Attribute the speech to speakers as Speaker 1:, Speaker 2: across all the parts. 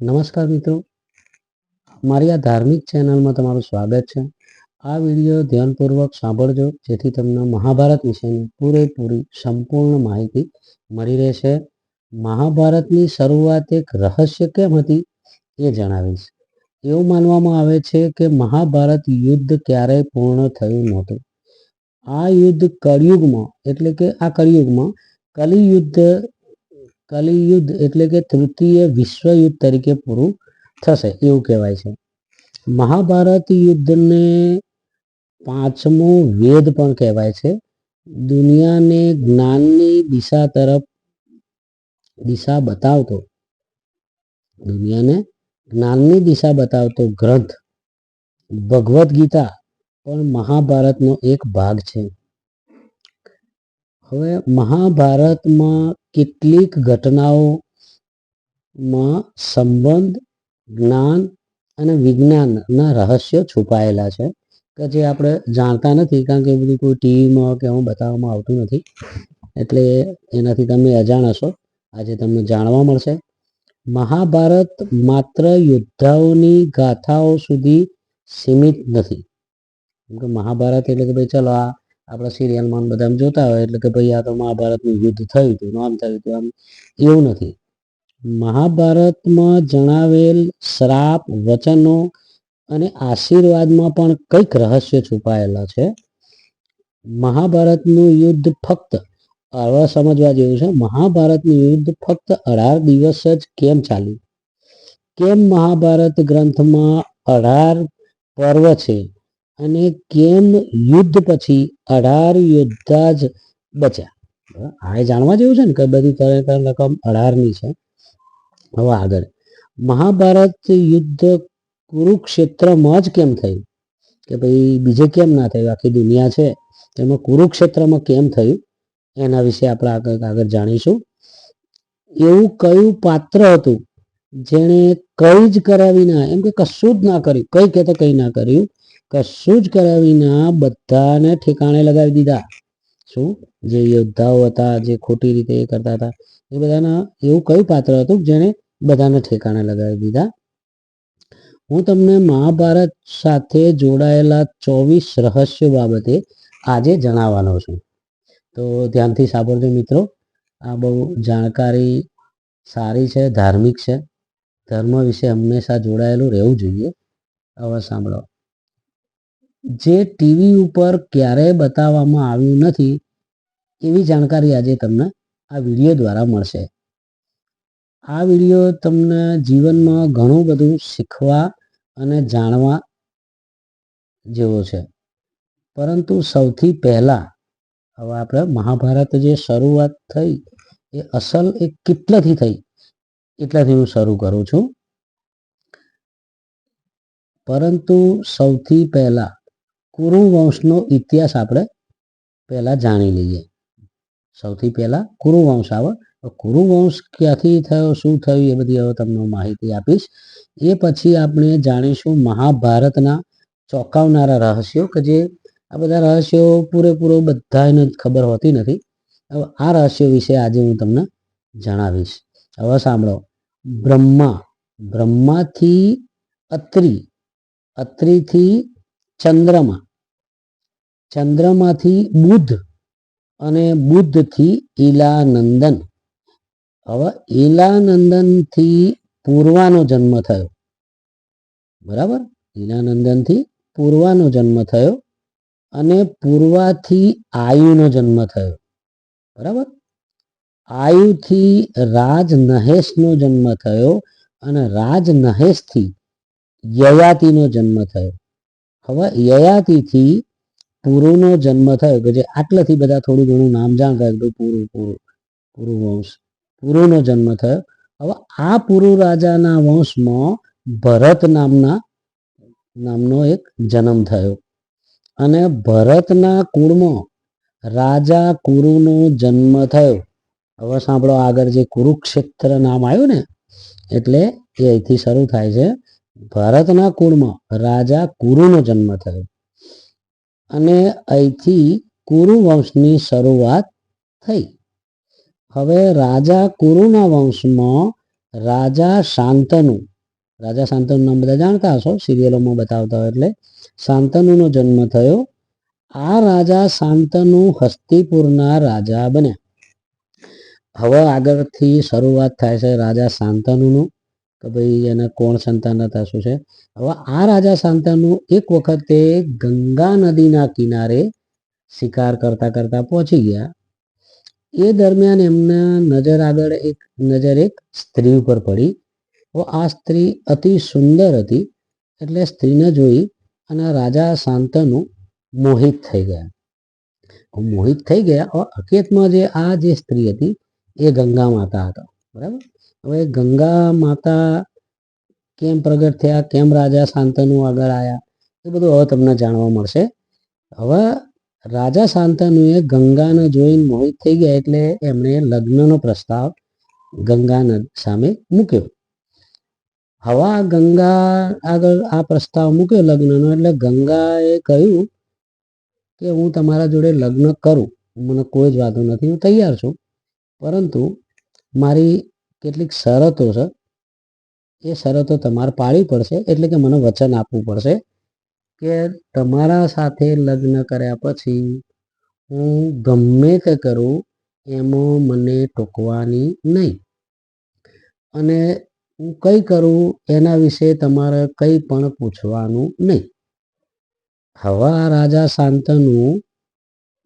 Speaker 1: નમસ્કાર મિત્રો. મારી આ ધાર્મિક ચેનલમાં તમારું સ્વાગત છે. આ વીડિયો ધ્યાનપૂર્વક સાંભળજો, જેથી તમને મહાભારત વિશેની પૂરેપૂરી સંપૂર્ણ માહિતી મળી રહેશે. મહાભારતની શરૂઆત એક રહસ્ય કેમ હતી એ જણાવીશ. એવું માનવામાં આવે છે કે મહાભારત યુદ્ધ ક્યારેય પૂર્ણ થયું નહોતું. આ યુદ્ધ કળિયુગમાં, એટલે કે આ કળિયુગમાં કલિયુદ્ધ કલિયુદ્ધ એટલે કે તૃતીય વિશ્વયુદ્ધ તરીકે પૂરું થશે, એવું કહેવાય છે. મહાભારત યુદ્ધને પાંચમો વેદ પણ કહેવાય છે. દુનિયાને જ્ઞાનની દિશા તરફ, દિશા બતાવતો, દુનિયાને જ્ઞાનની દિશા બતાવતો ગ્રંથ ભગવદ્ ગીતા પણ મહાભારતનો એક ભાગ છે. હવે મહાભારતમાં કેટલીક ઘટનાઓમાં સંબંધ, જ્ઞાન અને વિજ્ઞાનના રહસ્ય છુપાયેલા છે, કે જે આપણે જાણતા નથી, કારણ કે એ બધું કોઈ ટીવીમાં કે એમાં બતાવવામાં આવતું નથી. એટલે એનાથી તમે અજાણ હશો. આજે તમને જાણવા મળશે. મહાભારત માત્ર યોદ્ધાઓની ગાથાઓ સુધી સીમિત નથી. કેમ કે મહાભારત એટલે કે ભાઈ, ચલો આ આપણા સિરિયલમાં બધા જોતા હોય એટલે કે ભાઈ આ તો મહાભારતનું યુદ્ધ થયું હતું આમ થયું હતું, આમ એવું નથી. મહાભારતમાં જણાવેલ શ્રાપ, વચનો અને આશીર્વાદમાં પણ કંઈક રહસ્ય છુપાયેલા છે. મહાભારતનું યુદ્ધ ફક્ત હવે સમજવા જેવું છે, મહાભારતનું યુદ્ધ ફક્ત અઢાર દિવસ જ કેમ ચાલ્યું? કેમ મહાભારત ગ્રંથમાં અઢાર પર્વ છે? અને કેમ યુદ્ધ પછી અઢાર યોદ્ધા જ બચ્યા? આ જાણવા જેવું છે ને કે બધી ખરેખર રકમ અઢારની છે. હવે આગળ. મહાભારત યુદ્ધ કુરુક્ષેત્રમાં જ કેમ થયું? કે ભાઈ બીજે કેમ ના થયું? આખી દુનિયા છે. તેમાં કુરુક્ષેત્રમાં કેમ થયું? એના વિશે આપણે આગળ આગળ જાણીશું. એવું કયું પાત્ર હતું? જેણે કઈ જ કર્યા વિના એમ કે કશું જ ના કર્યું. કઈ કે તો કઈ ના કર્યું. કશું જ કર્યા વિના બધાને ઠેકાણે લગાવી દીધા. શું? જે યોદ્ધાઓ હતા, જે ખોટી રીતે એ કરતા હતા, એ બધાના એવું કયું પાત્ર હતું જેણે બધાને ઠેકાણે લગાવી દીધા? હું તમને મહાભારત સાથે જોડાયેલા ચોવીસ રહસ્યો બાબતે આજે જણાવવાનો છું. તો ધ્યાનથી સાંભળજો મિત્રો, આ બહુ જાણકારી સારી છે, ધાર્મિક છે. ધર્મ વિશે હંમેશા જોડાયેલું રહેવું જોઈએ. હવે સાંભળો. જે ટીવી ઉપર ક્યારેય બતાવવામાં આવ્યું નથી, એવી જાણકારી આજે તમને આ વીડિયો દ્વારા મળશે. આ વીડિયો તમને જીવનમાં ઘણું બધું શીખવા અને જાણવા જેવો છે. પરંતુ સૌથી પહેલાં, હવે આપણે મહાભારત જે શરૂઆત થઈ, એ અસલ એ કેટલાથી થઈ, એટલાથી હું શરૂ કરું છું. પરંતુ સૌથી પહેલા કુરુ વંશનો ઇતિહાસ આપણે પહેલાં જાણી લઈએ. સૌથી પહેલાં કુરુ વંશ આવે. કુરુ વંશ ક્યાંથી થયો? શું થયું? એ બધી હવે તમને માહિતી આપીશ. એ પછી આપણે જાણીશું મહાભારતના ચોંકાવનારા રહસ્યો કે જે આ બધા રહસ્યો પૂરેપૂરો બધાને ખબર હોતી નથી. હવે આ રહસ્યો વિશે આજે હું તમને જણાવીશ. હવે સાંભળો. બ્રહ્મા. બ્રહ્માથી અત્રિ. અત્રિથી ચંદ્રમા. ચંદ્રમાંથી બુધ અને બુધથી ઈલાનંદન. હવે ઈલાનંદનથી પૂર્વાનો જન્મ થયો. બરાબર? ઈલાનંદનથી પૂર્વાનો જન્મ થયો અને પૂર્વાથી આયુનો જન્મ થયો. બરાબર? આયુથી રાજ નહેશનો જન્મ થયો અને રાજ નહેશથી યયાતિનો જન્મ થયો. હવે યયાતિથી પુરુનો જન્મ થયો કે જે આટલાથી બધા થોડું ઘણું નામ જાણતા કે પૂરું પૂરું, પુરુ વંશ. પુરુનો જન્મ થયો. હવે આ પુરુ રાજાના વંશમાં ભરત નામના, નામનો એક જન્મ થયો. અને ભરતના કુળમાં રાજા કુરુનો જન્મ થયો. હવે સાંભળો, આગળ જે કુરુક્ષેત્ર નામ આવ્યું ને, એટલે એ અહીંથી શરૂ થાય છે. ભરતના કુળમાં રાજા કુરુનો જન્મ થયો. અને અહીંથી કુરુ વંશની શરૂઆત થઈ. હવે રાજા કુરુના વંશમાં રાજા શાંતનુ રાજા શાંતનુ નામ બધા જાણતા હશો, સિરિયલોમાં બતાવતા હોય એટલે. શાંતનુનો જન્મ થયો. આ રાજા શાંતનુ હસ્તિપુરના રાજા બન્યા. હવે આગળથી શરૂઆત થાય છે રાજા શાંતનુનું. કે ભાઈ એને કોણ સંતાન હતા શું છે? હવે આ રાજા શાંતનુ એક વખતે ગંગા નદીના કિનારે શિકાર કરતા કરતા પહોંચી ગયા. એ દરમિયાન એમના નજર આગળ એક, નજર એક સ્ત્રી ઉપર પડી. આ સ્ત્રી અતિ સુંદર હતી, એટલે સ્ત્રીને જોઈ અને રાજા શાંતનુ મોહિત થઈ ગયા. મોહિત થઈ ગયા અકેતમાં જે આ જે સ્ત્રી હતી, એ ગંગા માતા હતા. બરાબર? હવે ગંગા માતા કેમ પ્રગટ થયા? કેમ રાજા શાંતનુ આગળ આવ્યા એ બધું હવે તમને જાણવા મળશે. હવે રાજા શાંતનુએ ગંગાને જોઈને મોહિત થઈ ગયા એટલે એમણે લગ્નનો પ્રસ્તાવ ગંગા સામે મૂક્યો. હવે ગંગા આગળ આ પ્રસ્તાવ મૂક્યો લગ્નનો એટલે ગંગાએ કહ્યું કે હું તમારા જોડે લગ્ન કરું. મને કોઈ જ વાંધો નથી, હું તૈયાર છું. પરંતુ મારી કેટલીક શરતો છે, એ શરતો તમારે પાળવી પડશે, એટલે કે મને વચન આપવું પડશે કે તમારા સાથે લગ્ન કર્યા પછી હું ગમે તે કરું, એમાં મને ટોકવાની નહીં. અને હું કંઈ કરું, એના વિશે તમારે કંઈ પણ પૂછવાનું નહીં. હવા રાજા શાંતનુ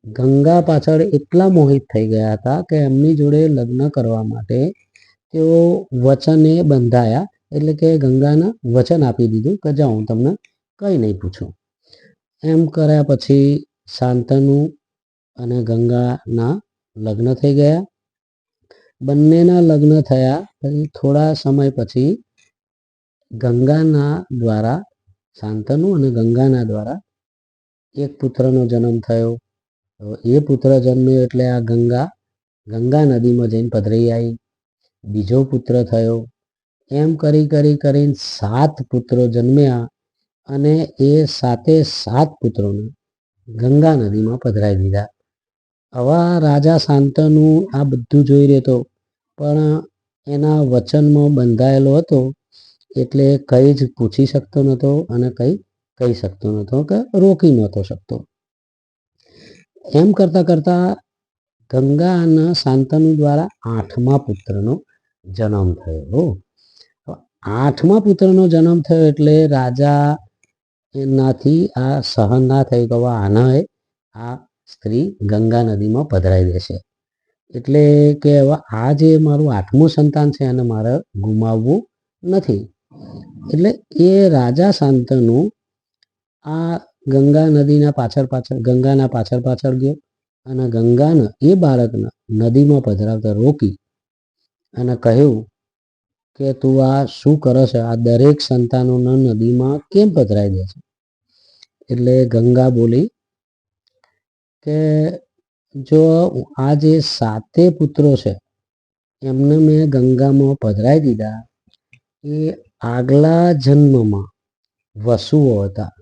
Speaker 1: ગંગા પાછળ એટલા મોહિત થઈ ગયા હતા કે એમની જોડે લગ્ન કરવા માટે તેઓ વચને બંધાયા, એટલે કે ગંગાના વચન આપી દીધું કે જાઓ હું તમને કંઈ નહીં પૂછું. એમ કર્યા પછી શાંતનુ અને ગંગાના લગ્ન થઈ ગયા. બંનેના લગ્ન થયા પછી થોડા સમય પછી ગંગાના દ્વારા, શાંતનુ અને ગંગાના દ્વારા એક પુત્રનો જન્મ થયો. એ પુત્ર જન્મ્યો એટલે આ ગંગા ગંગા નદીમાં જઈને પધરાઈ આવી. બીજો પુત્ર થયો. એમ કરી કરી કરીને સાત પુત્રો જન્મ્યા અને એ સાતે સાત પુત્રોને ગંગા નદીમાં પધરાવી દીધા. આવા રાજા શાંતનુ આ બધું જોઈ રહેતો, પણ એના વચનમાં બંધાયેલો હતો એટલે કંઈ જ પૂછી શકતો નહોતો અને કંઈ કહી શકતો નહોતો કે રોકી નહોતો શકતો. એમ કરતાં કરતાં ગંગા અને શાંતનુ દ્વારા આઠમા પુત્રનો જન્મ થયો. આઠમા પુત્રનો જન્મ થયો એટલે રાજા એનાથી આ સહન ના થઈ ગયો હવે આને આ સ્ત્રી ગંગા નદીમાં પધરાઈ દેશે. એટલે કે હવે આ જે મારું આઠમું સંતાન છે એને મારે ગુમાવવું નથી. એટલે એ રાજા શાંતનુ આ ગંગા નદીના પાછળ પાછળ, ગંગાના પાછળ પાછળ ગયો અને ગંગાને એ બાળકને નદીમાં પધરાવતા રોકી. અને કહ્યું કે તું આ શું કરે છે? આ દરેક સંતાનોને નદીમાં કેમ પધરાઈ દે છે? એટલે ગંગા બોલી કે જો આ જે સાતે પુત્રો છે, એમને મેં ગંગામાં પધરાઈ દીધા, એ આગલા જન્મમાં વસુઓ હતા.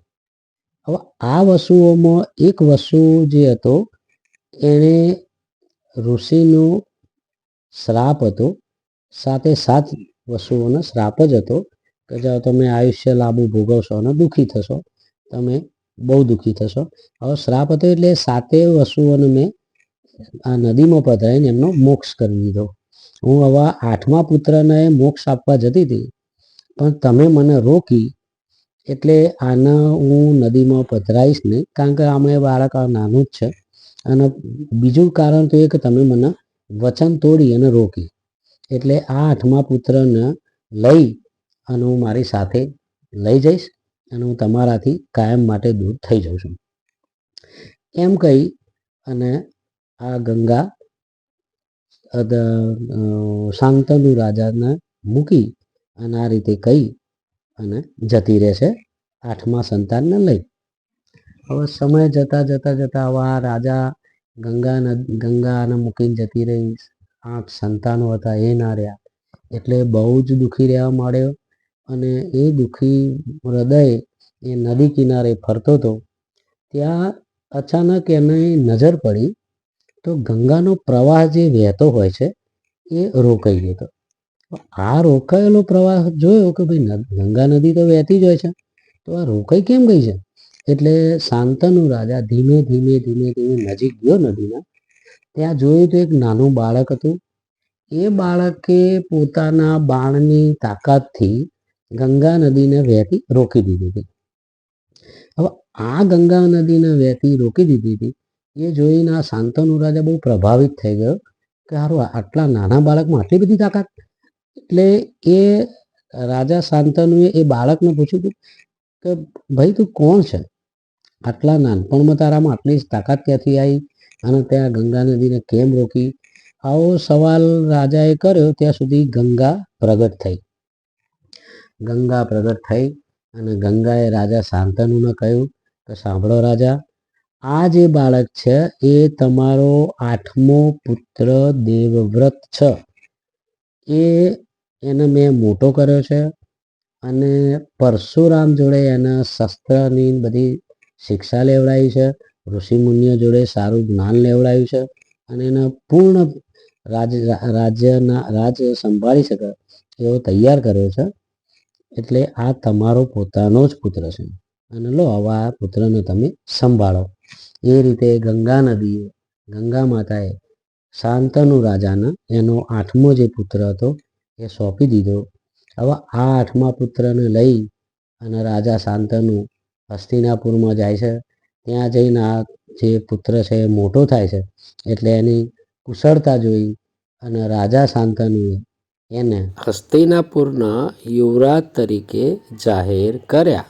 Speaker 1: હવે આ વસુઓમાં એક વસુ જે હતો, એણે ઋષિનો શ્રાપ હતો. સાથે સાત વસ્તુઓનો શ્રાપ જ હતો કે જાઓ તમે આયુષ્ય લાંબુ ભોગવશો અને દુઃખી થશો, તમે બહુ દુઃખી થશો. હવે શ્રાપ હતો એટલે સાતે વસ્તુઓને મેં આ નદીમાં પધરાઈને એમનો મોક્ષ કરી દીધો. હું હવે આઠમા પુત્રને મોક્ષ આપવા જતી હતી, પણ તમે મને રોકી એટલે આના હું નદીમાં પધરાઈશ નહીં. કારણ કે આમાં બાળક નાનું જ છે. અને બીજું કારણ તો એ કે તમે મને વચન તોડી અને રોકી. એટલે આ આઠમા પુત્રને લઈ અને હું મારી સાથે લઈ જઈશ અને હું તમારાથી કાયમ માટે દૂર થઈ જાઉં છું. એમ કહી અને આ ગંગા શાંતનુ રાજાને મૂકી અને આ રીતે કહી અને જતી રહેશે આઠમા સંતાનને લઈ. હવે સમય જતા જતા જતા આવા રાજા ગંગા નદ ગંગાને મૂકીને જતી રહી. આઠ સંતાનો હતા, એ ના રહ્યા. એટલે બહુ જ દુઃખી રહેવા માંડ્યો અને એ દુઃખી હૃદય એ નદી કિનારે ફરતો હતો. ત્યાં અચાનક એને નજર પડી તો ગંગાનો પ્રવાહ જે વહેતો હોય છે, એ રોકાઈ ગયો આ રોકાયેલો પ્રવાહ જોયો કે ભાઈ ગંગા નદી તો વહેતી જ હોય છે. તો આ રોકાઈ કેમ ગઈ છે? એટલે શાંતનુ રાજા ધીમે ધીમે ધીમે ધીમે નજીક ગયો નદીના. ત્યાં જોયું તો એક નાનું બાળક હતું. એ બાળકે પોતાના બાણની તાકાતથી ગંગા નદીને વહેતી રોકી દીધી હતી. હવે આ ગંગા નદીને વહેતી રોકી દીધી હતી, એ જોઈને આ શાંતનુ રાજા બહુ પ્રભાવિત થઈ ગયો કે હારો, આટલા નાના બાળકમાં આટલી બધી તાકાત? એટલે એ રાજા શાંતનુએ એ બાળકને પૂછ્યું કે કે ભાઈ તું કોણ છે? આટલા નાનપણમાં તારામાં આટલી તાકાત ક્યાંથી આવી અને ત્યાં ગંગા નદીને કેમ રોકી? આવો સવાલ રાજાએ કર્યો, ત્યાં સુધી ગંગા પ્રગટ થઈ. ગંગા પ્રગટ થઈ અને ગંગાએ રાજા શાંતનુને કહ્યું કે સાંભળો રાજા, આ જે બાળક છે, એ તમારો આઠમો પુત્ર દેવવ્રત છે. એ એને મેં મોટો કર્યો છે અને પરશુરામ જોડે એના શસ્ત્રની બધી શિક્ષા લેવડાવી છે ઋષિમુનિઓ જોડે સારું જ્ઞાન લેવડાવ્યું છે અને એને પૂર્ણ રાજ, રાજ્યના, રાજ સંભાળી શકે એવો તૈયાર કર્યો છે. એટલે આ તમારો પોતાનો જ પુત્ર છે. અને લો હવે આ પુત્રને તમે સંભાળો. એ રીતે ગંગા નદીએ, ગંગા માતાએ શાંતનુ રાજાને એનો આઠમો જે પુત્ર હતો એ સોંપી દીધો. હવે આ આઠમા પુત્રને લઈ અને રાજા શાંતનુ હસ્તિનાપુરમાં જાય છે. ત્યાં જઈને આ જે પુત્ર છે એ મોટો થાય છે. એટલે એની કુશળતા જોઈ અને રાજા શાંતનુએ એને હસ્તિનાપુરના યુવરાજ તરીકે જાહેર કર્યા.